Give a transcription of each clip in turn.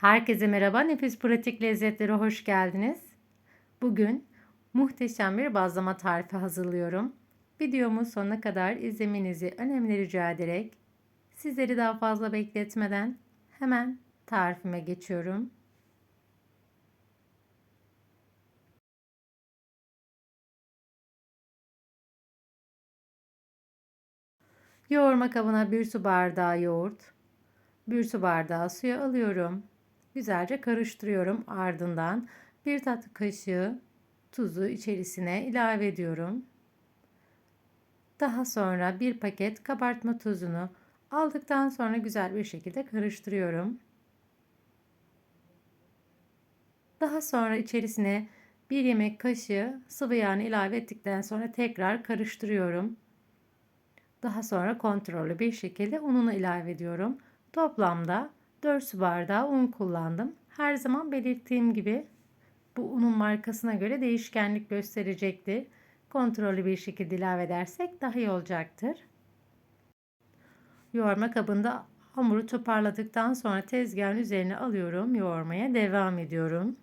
Herkese merhaba, Nefis Pratik Lezzetlere hoş geldiniz. Bugün muhteşem bir bazlama tarifi hazırlıyorum. Videomu sonuna kadar izlemenizi önemli rica ederek sizleri daha fazla bekletmeden hemen tarifime geçiyorum. Yoğurma kabına bir su bardağı yoğurt, bir su bardağı suya alıyorum. Güzelce karıştırıyorum. Ardından bir tatlı kaşığı tuzu içerisine ilave ediyorum. Daha sonra bir paket kabartma tuzunu aldıktan sonra güzel bir şekilde karıştırıyorum. Daha sonra içerisine bir yemek kaşığı sıvı yağını ilave ettikten sonra tekrar karıştırıyorum. Daha sonra kontrollü bir şekilde ununu ilave ediyorum. Toplamda 4 su bardağı un kullandım. Her zaman belirttiğim gibi bu unun markasına göre değişkenlik gösterecektir. Kontrollü bir şekilde ilave edersek daha iyi olacaktır. Yoğurma kabında hamuru toparladıktan sonra tezgahın üzerine alıyorum. Yoğurmaya devam ediyorum.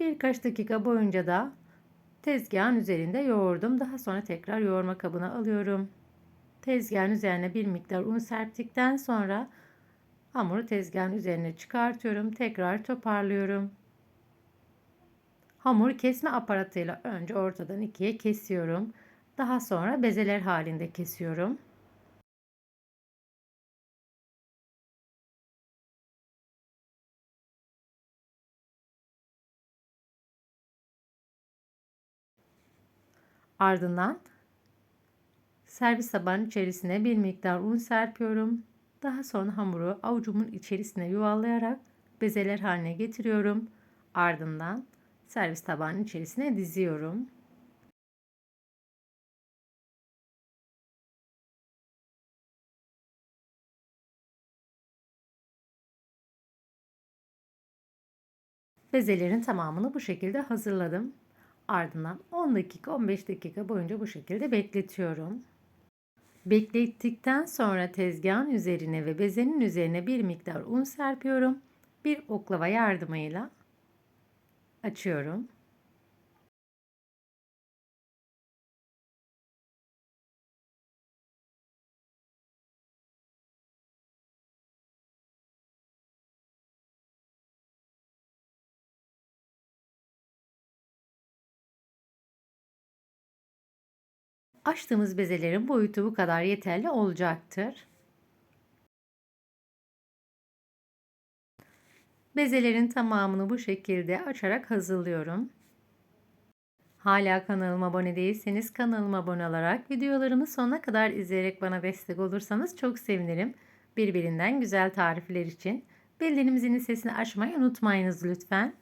Birkaç dakika boyunca da tezgahın üzerinde yoğurdum. Daha sonra tekrar yoğurma kabına alıyorum. Tezgahın üzerine bir miktar un serptikten sonra hamuru tezgahın üzerine çıkartıyorum. Tekrar toparlıyorum. Hamur kesme aparatıyla önce ortadan ikiye kesiyorum. Daha sonra bezeler halinde kesiyorum. Ardından servis tabağının içerisine bir miktar un serpiyorum. Daha sonra hamuru avucumun içerisine yuvarlayarak bezeler haline getiriyorum. Ardından servis tabağının içerisine diziyorum. Bezelerin tamamını bu şekilde hazırladım. Ardından 10 dakika 15 dakika boyunca bu şekilde bekletiyorum. Beklettikten sonra tezgahın üzerine ve bezenin üzerine bir miktar un serpiyorum. Bir oklava yardımıyla açıyorum. Açtığımız bezelerin boyutu bu kadar yeterli olacaktır. Bezelerin tamamını bu şekilde açarak hazırlıyorum. Hala kanalıma abone değilseniz kanalıma abone olarak videolarımı sonuna kadar izleyerek bana destek olursanız çok sevinirim. Birbirinden güzel tarifler için bildirimimizin sesini açmayı unutmayınız lütfen.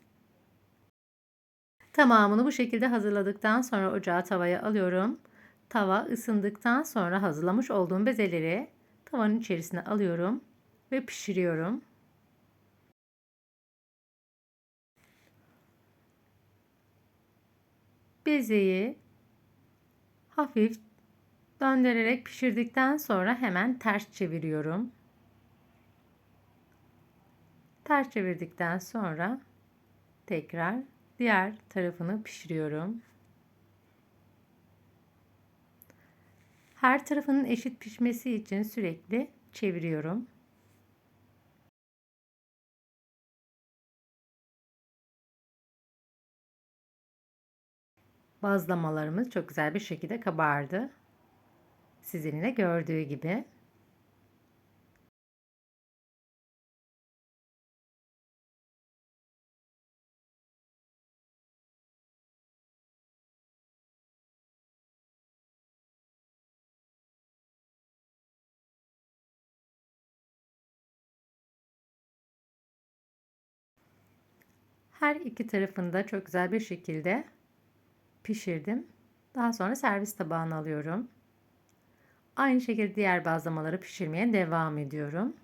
Tamamını bu şekilde hazırladıktan sonra ocağa tavaya alıyorum. Tava ısındıktan sonra hazırlamış olduğum bezeleri tavanın içerisine alıyorum ve pişiriyorum. Bezeyi hafif döndürerek pişirdikten sonra hemen ters çeviriyorum. Ters çevirdikten sonra tekrar diğer tarafını pişiriyorum. Her tarafının eşit pişmesi için sürekli çeviriyorum. Bazlamalarımız çok güzel bir şekilde kabardı. Sizin de gördüğü gibi. Her iki tarafını da çok güzel bir şekilde pişirdim. Daha sonra servis tabağına alıyorum. Aynı şekilde diğer bazlamaları pişirmeye devam ediyorum.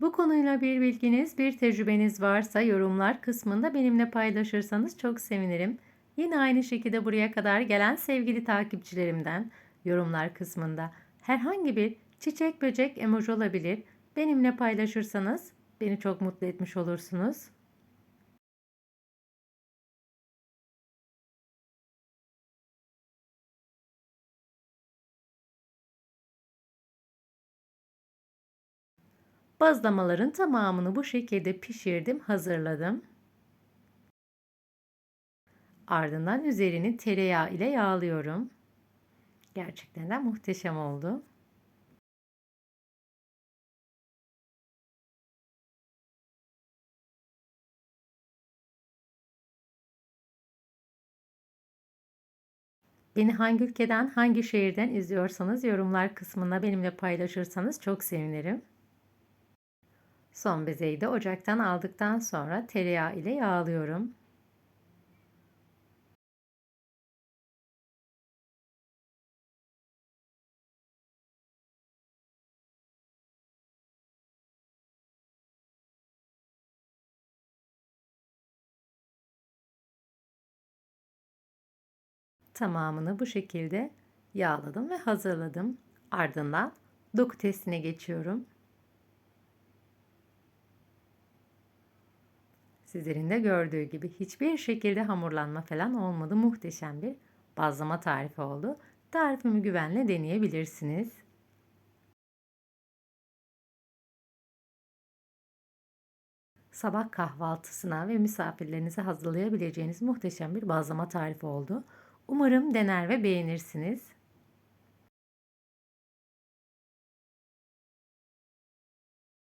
Bu konuyla bir bilginiz, bir tecrübeniz varsa yorumlar kısmında benimle paylaşırsanız çok sevinirim. Yine aynı şekilde buraya kadar gelen sevgili takipçilerimden yorumlar kısmında herhangi bir çiçek böcek emoji olabilir. Benimle paylaşırsanız beni çok mutlu etmiş olursunuz. Bazlamaların tamamını bu şekilde pişirdim, hazırladım. Ardından üzerini tereyağı ile yağlıyorum. Gerçekten de muhteşem oldu. Beni hangi ülkeden, hangi şehirden izliyorsanız yorumlar kısmına benimle paylaşırsanız çok sevinirim. Son bezeyi de ocaktan aldıktan sonra tereyağı ile yağlıyorum. Tamamını bu şekilde yağladım ve hazırladım. Ardından doku testine geçiyorum. Sizlerin de gördüğü gibi hiçbir şekilde hamurlanma falan olmadı. Muhteşem bir bazlama tarifi oldu. Tarifimi güvenle deneyebilirsiniz. Sabah kahvaltısına ve misafirlerinize hazırlayabileceğiniz muhteşem bir bazlama tarifi oldu. Umarım dener ve beğenirsiniz.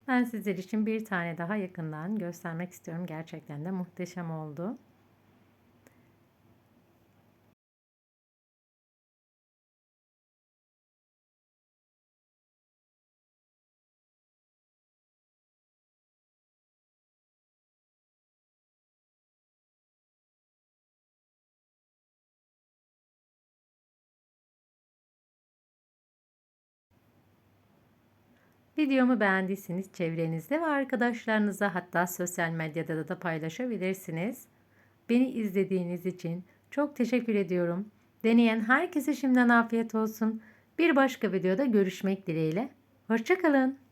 Ben sizler için bir tane daha yakından göstermek istiyorum. Gerçekten de muhteşem oldu. Videomu beğendiyseniz çevrenizde ve arkadaşlarınıza hatta sosyal medyada da paylaşabilirsiniz. Beni izlediğiniz için çok teşekkür ediyorum. Deneyen herkese şimdiden afiyet olsun. Bir başka videoda görüşmek dileğiyle. Hoşçakalın.